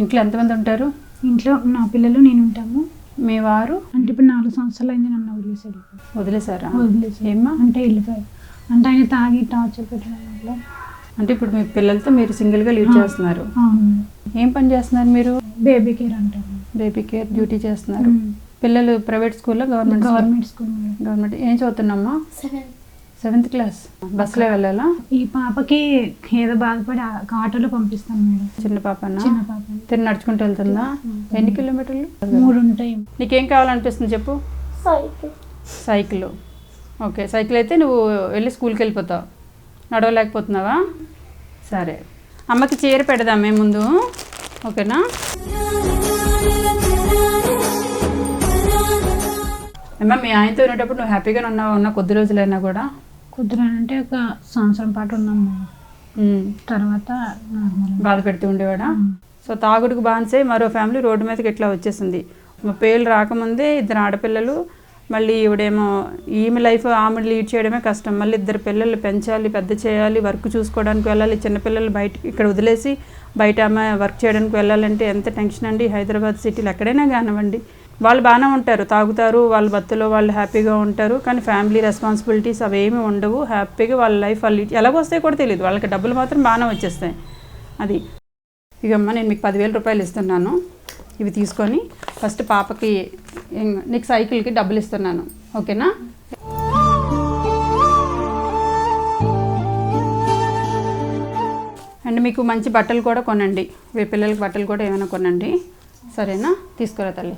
ఇంట్లో ఎంతమంది ఉంటారు? ఇంట్లో నా పిల్లలు నేను ఉంటాము. మీ వారు? అంటే ఇప్పుడు నాలుగు సంవత్సరాలు అయింది నన్ను వదిలేసి వెళ్ళిపోయాడు. వదిలేసారా వదిలేసి ఏమ్మా? అంటే వెళ్ళిపోయాడు అంటే ఆయన తాగి టార్చర్ పెట్టడం వల్ల. అంటే ఇప్పుడు మీ పిల్లలతో మీరు సింగిల్గా లీడ్ చేస్తున్నారు. అవును. ఏం పని చేస్తున్నారు మీరు? బేబీ కేర్ అంటారు. బేబీ కేర్ డ్యూటీ చేస్తున్నారు. పిల్లలు ప్రైవేట్ స్కూల్లో government school? Government school. Government. ఏం చదువుతున్నామ్మా? సెవెంత్. క్లాస్ బస్సులో వెళ్ళాలా? ఈ పాపకి ఏదో బాధపడి ఆటోలో పంపిస్తాను మేడం. చిన్న పాపనా? చిన్న పాప తిని నడుచుకుంటూ వెళ్తుందా? ఎన్ని కిలోమీటర్లు? మూడు ఉంటాయి. నీకేం కావాలనిపిస్తుంది చెప్పు? సైకిల్. ఓకే సైకిల్ అయితే నువ్వు వెళ్ళి స్కూల్కి వెళ్ళిపోతావు. నడవలేకపోతున్నావా? సరే. అమ్మకి చీర పెడదామే ముందు. ఓకేనా? అమ్మ మీ ఆయనతో ఉండేటప్పుడు నువ్వు హ్యాపీగానే ఉన్నావా? ఉన్న కొద్ది రోజులైనా కూడా? కుదురు అంటే ఒక సంవత్సరం పాటు ఉన్నాం మేడం ఉమ్. తర్వాత బాధ పెడుతూ ఉండేవాడా? సో తాగుడుకు బాన్సే మరో ఫ్యామిలీ రోడ్డు మీదకి ఇట్లా వచ్చేసింది? ముప్పై ఏళ్ళు రాకముందే ఇద్దరు ఆడపిల్లలు మళ్ళీ ఈవిడేమో ఈమె లైఫ్ ఆమె లీడ్ చేయడమే కష్టం. మళ్ళీ ఇద్దరు పిల్లలు పెంచాలి పెద్ద చేయాలి వర్క్ చూసుకోవడానికి వెళ్ళాలి చిన్నపిల్లలు బయట ఇక్కడ వదిలేసి బయట ఆమె వర్క్ చేయడానికి వెళ్ళాలంటే ఎంత టెన్షన్ అండి. హైదరాబాద్ సిటీలో ఎక్కడైనా కానివ్వండి. వాళ్ళు బాగానే ఉంటారు తాగుతారు వాళ్ళ బతులో వాళ్ళు హ్యాపీగా ఉంటారు కానీ ఫ్యామిలీ రెస్పాన్సిబిలిటీస్ అవేమి ఉండవు. హ్యాపీగా వాళ్ళ లైఫ్ వాళ్ళు ఎలాగొస్తాయి కూడా తెలియదు వాళ్ళకి డబ్బులు మాత్రం బాగానే వచ్చేస్తాయి. అది. ఇకమ్మ నేను మీకు పదివేల రూపాయలు ఇస్తున్నాను. ఇవి తీసుకొని ఫస్ట్ పాపకి నీకు సైకిల్కి డబ్బులు ఇస్తున్నాను. ఓకేనా? అండ్ మీకు మంచి బట్టలు కూడా కొనండి. మీ పిల్లలకి బట్టలు కూడా ఏమైనా కొనండి. సరేనా? తీసుకురా తల్లి.